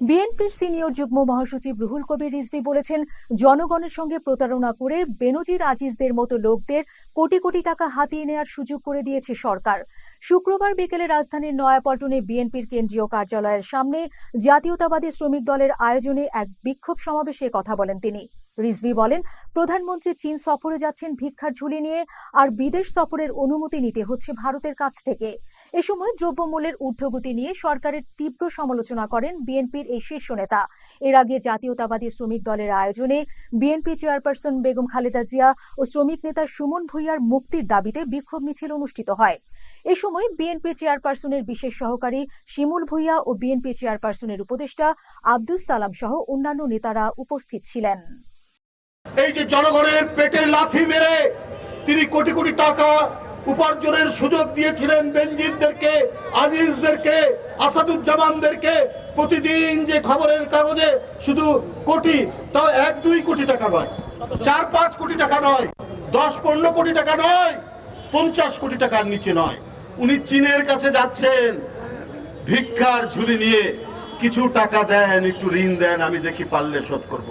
বিএনপির সিনিয়র যুগ্ম মহাসচিব রুহুল কবির রিজভী বলেছেন, জনগণের সঙ্গে প্রতারণা করে বেনজির আজিজদের মতো লোকদের কোটি কোটি টাকা হাতিয়ে নেওয়ার সুযোগ করে দিয়েছে সরকার। শুক্রবার বিকেলে রাজধানীর নয়াপল্টনে বিএনপির কেন্দ্রীয় কার্যালয়ের সামনে জাতীয়তাবাদী শ্রমিক দলের আয়োজনে এক বিক্ষোভ সমাবেশে কথা বলেন তিনি। রিজভী বলেন, প্রধানমন্ত্রী চীন সফরে যাচ্ছেন ভিক্ষার ঝুলি নিয়ে, আর বিদেশ সফরের অনুমতি নিতে হচ্ছে ভারতের কাছ থেকে। এ সময় দ্রব্যমূল্যের ঊর্ধ্বগতি নিয়ে সরকারের তীব্র সমালোচনা করেন বিএনপির এই শীর্ষ নেতা। এর আগে জাতীয়তাবাদী শ্রমিক দলের আয়োজনে বিএনপি চেয়ারপারসন বেগম খালেদা জিয়া ও শ্রমিক নেতা সুমন ভুইয়ার মুক্তির দাবিতে বিক্ষোভ মিছিল অনুষ্ঠিত হয়। এ সময় বিএনপি চেয়ারপারসনের বিশেষ সহকারী শিমুল ভুইয়া ও বিএনপি চেয়ারপারসনের উপদেষ্টা আব্দুস সালাম সহ অন্যান্য নেতারা উপস্থিত ছিলেন। এই যে জনগণের পেটে লাথি মেরে তিনি কোটি কোটি টাকা উপার্জনের সুযোগ দিয়েছিলেন বেনজিরদেরকে, আজিজদেরকে, আসাদুজ্জামানদেরকে। প্রতিদিন যে খবরের কাগজে শুধু কোটি, তাও এক দুই কোটি টাকা নয়, চার পাঁচ কোটি টাকা নয়, দশ পনেরো কোটি টাকা নয়, পঞ্চাশ কোটি টাকার নিচে নয়। উনি চীনের কাছে যাচ্ছেন। ভিক্ষার ঝুলি নিয়ে কিছু টাকা দেন, একটু ঋণ দেন, আমি দেখি পারলে শোধ করব।